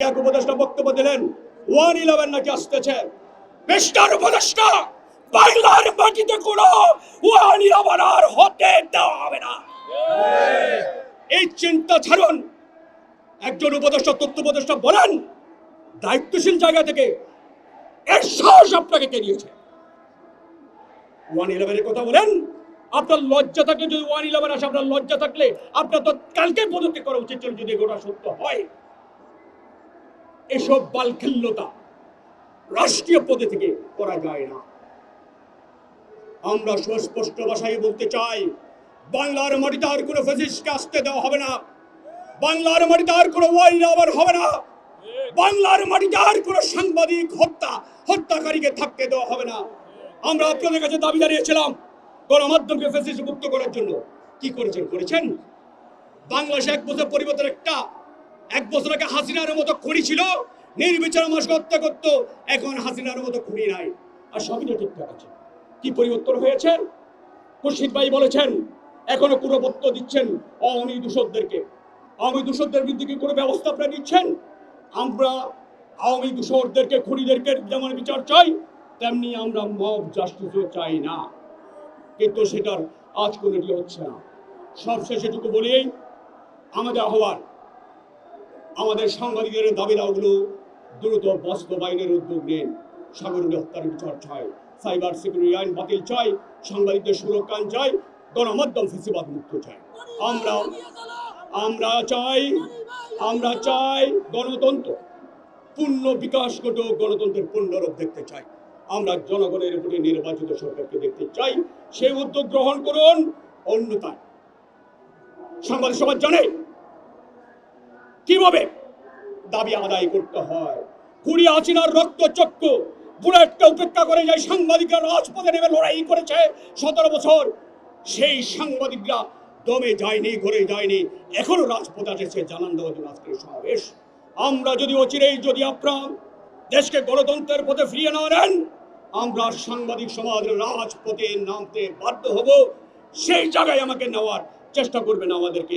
এক উপদেষ্টা বক্তব্য দিলেন, ওয়ান ইলেভেন নাকি আসতেছে। মিস্টার উপদেষ্টা, বাংলার মাটিতে ওয়ান ইলেভেন আর হতে দেওয়া হবে না। এই চিন্তা ছাড়ুন, একজন উপদেষ্টা উপদেষ্টা বলেন, দায়িত্বশীল জায়গা থেকে এর সাহস আপনাকে কে দিয়েছে? ওয়ান ইলেভেনের কথা বলেন, আপনার লজ্জা থাকলে যদি ওয়ান ইলেভেন আসে, আপনার লজ্জা থাকলে আপনার তো কালকে পদত্যাগ করা উচিত ছিল যদি গোটা সত্য হয়। এসব বালখিল্যতা রাষ্ট্রীয় পদে থেকে করা যায় না। আমরা সুস্পষ্ট ভাষায় বলতে চাই, বাংলার মাটিতে আর কোনো ফেসিসকে আসতে দেওয়া হবে না। বাংলার মাটিতে আর কোনো ওয়াইন আবার হবে না। বাংলার মাটিতে আর কোনো সাংবাদিক হত্যা, হত্যাকারীকে থাকতে দেওয়া হবে না। আমরা আপনাদের কাছে দাবি জানিয়েছিলাম গণমাধ্যমকে ফেসিস মুক্ত করার জন্য। কি করেছেন? করেছেন? বাংলাদেশে এক বছর পরিবর্তন একটা এক বছর আগে হাসিনার মতো খুনি ছিল, নির্বিচার মানুষকে হত্যা করতো, এখন হাসিনার মতো খুনি নাই। আর সবই তো ঠিকঠাক আছে। কি পরিবর্তন হয়েছে? খুরশিদ ভাই বলেছেন, এখনও পুরোপত্য দিচ্ছেন অহনি দূষকদেরকে। আওয়ামী দূষকদের বিরুদ্ধে কি কোনো ব্যবস্থা আপনারা নিচ্ছেন? আমরা আওয়ামী দূষকদেরকে, খুনিদেরকে যেমন বিচার চাই, তেমনি আমরা মব জাস্টিসও চাই না। কিন্তু সেটার আজ কোনোটি হচ্ছে না। সবশেষ এটুকু বলেই আমাদের আহ্বান আমাদের সাংবাদিকদের দাবি দাওগুলো দ্রুত বাস্তবায়নের উদ্যোগ নেন। সাগরণী হত্যার বিচার চাই সাইবার সিকিউরিটি আইন বাতিল চাই, সাংবাদিকদের সুরক্ষা চাই, গণমাধ্যম ফেসিবাদ মুক্ত চাই। আমরা আমরা চাই আমরা চাই গণতন্ত্র। পূর্ণ বিকাশ ঘটুক, গণতন্ত্রের পূর্ণরূপ দেখতে চাই। আমরা জনগণের উপরে নির্বাচিত সরকারকে দেখতে চাই। সেই উদ্যোগ গ্রহণ করুন। অন্যতায় সাংবাদিক সমাজ জানে কীভাবে? দাবি আদায় করতে হয়। কুড়ি আচিনার রক্ত চক্র বুলেটকে উপেক্ষা করে যায় সাংবাদিকরা রাজপথে নেমে লড়াই করেছে সতেরো বছর, সেই সাংবাদিকরা দমে যায়নি, ঘরে যায়নি। এখনও রাজপথ সে জানান জন্য আজকের সমাবেশ। আমরা যদি অচিরেই যদি আপনার দেশকে গণতন্ত্রের পথে ফিরিয়ে না নেন, আমরা সাংবাদিক সমাজ রাজপথে নামতে বাধ্য হব। সেই জায়গায় আমাকে নেওয়ার চেষ্টা করবেন আমাদেরকে।